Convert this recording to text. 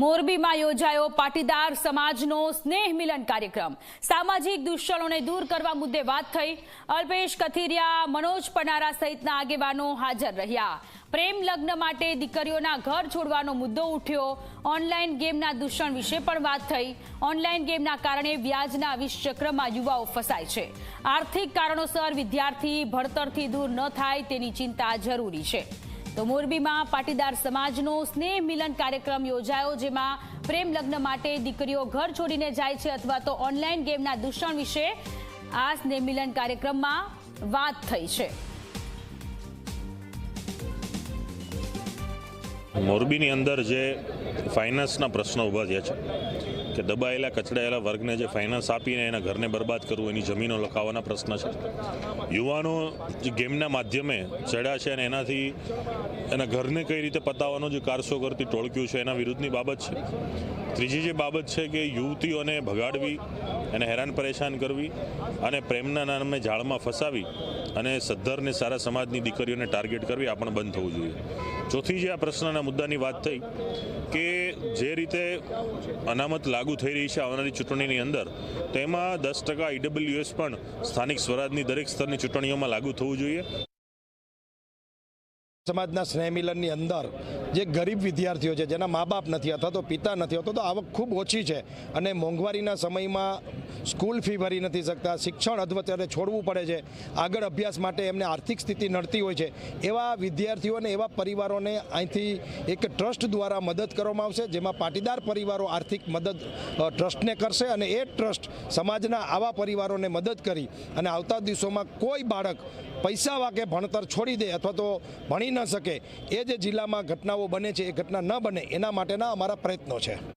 મોરબીમાં યોજાયો પાટીદાર સમાજનો સ્નેહ મિલન કાર્યક્રમ. સામાજિક દૂષણોને દૂર કરવા મુદ્દે વાત થઈ. અલ્પેશ કથિરિયા, મનોજ પનારા સહિતના આગેવાનો હાજર રહ્યા. પ્રેમ લગ્ન માટે દીકરીઓના ઘર છોડવાનો મુદ્દો ઉઠ્યો. ઓનલાઈન ગેમના દૂષણ વિશે પણ વાત થઈ. ઓનલાઈન ગેમના કારણે વ્યાજના વિષચક્રમાં યુવાઓ ફસાય છે. આર્થિક કારણોસર વિદ્યાર્થી ભણતરથી દૂર ન થાય તેની ચિંતા જરૂરી છે. તો મોરબીમાં પાટીદાર સમાજનો સ્નેહ મિલન કાર્યક્રમ યોજાયો, જેમાં પ્રેમ લગ્ન માટે દીકરીઓ ઘર છોડીને જાય છે અથવા તો ઓનલાઈન ગેમના દૂષણ વિશે આ સ્નેહ મિલન કાર્યક્રમમાં વાત થઈ છે. મોરબીની અંદર જે ફાઇનાન્સના પ્રશ્નો ઊભા થયા છે કે દબાયેલા કચડાયેલા વર્ગને જે ફાઇનાન્સ આપીને એના ઘરને બરબાદ કરવું, એની જમીનો લખાવવાના પ્રશ્ન છે. યુવાનો જે ગેમના માધ્યમે ચડ્યા છે અને એનાથી એના ઘરને કઈ રીતે પતાવવાનો, જે કારસો કરતી ટોળક્યું છે, એના વિરુદ્ધની બાબત છે. ત્રીજી જે બાબત છે કે યુવતીઓને ભગાડવી એને હેરાન પરેશાન કરવી અને પ્રેમના નામે જાળમાં ફસાવી અને સદ્ધરને સારા સમાજની દીકરીઓને ટાર્ગેટ કરવી, આ પણ બંધ થવું જોઈએ. ચોથી જે આ પ્રશ્નના મુદ્દાની વાત થઈ કે જે રીતે અનામત લાગુ થઈ રહી છે આવનારી ચૂંટણીની અંદર, તેમાં દસ ટકા ઈડબ્લ્યુએસ પણ સ્થાનિક સ્વરાજની દરેક સ્તરની ચૂંટણીઓમાં લાગુ થવું જોઈએ. સમાજના સ્નેહમિલનની અંદર જે ગરીબ વિદ્યાર્થીઓ છે, જેના મા બાપ નથી અથવા તો પિતા નથી અથવા તો આવક ખૂબ ઓછી છે અને મોંઘવારીના સમયમાં સ્કૂલ ફી ભરી નથી શકતા, શિક્ષણ અધવચ્ચે છોડવું પડે છે, આગળ અભ્યાસ માટે એમને આર્થિક સ્થિતિ નડતી હોય છે, એવા વિદ્યાર્થીઓને એવા પરિવારોને અહીંથી એક ટ્રસ્ટ દ્વારા મદદ કરવામાં આવશે, જેમાં પાટીદાર પરિવારો આર્થિક મદદ ટ્રસ્ટને કરશે અને એ ટ્રસ્ટ સમાજના આવા પરિવારોને મદદ કરી અને આવતા દિવસોમાં કોઈ બાળક પૈસા વાકે ભણતર છોડી દે અથવા તો ભણી ન શકે. એ જે જિલ્લામાં ઘટનાઓ બને છે, એ ઘટના ન બને, એના માટેના અમારા પ્રયત્નો છે.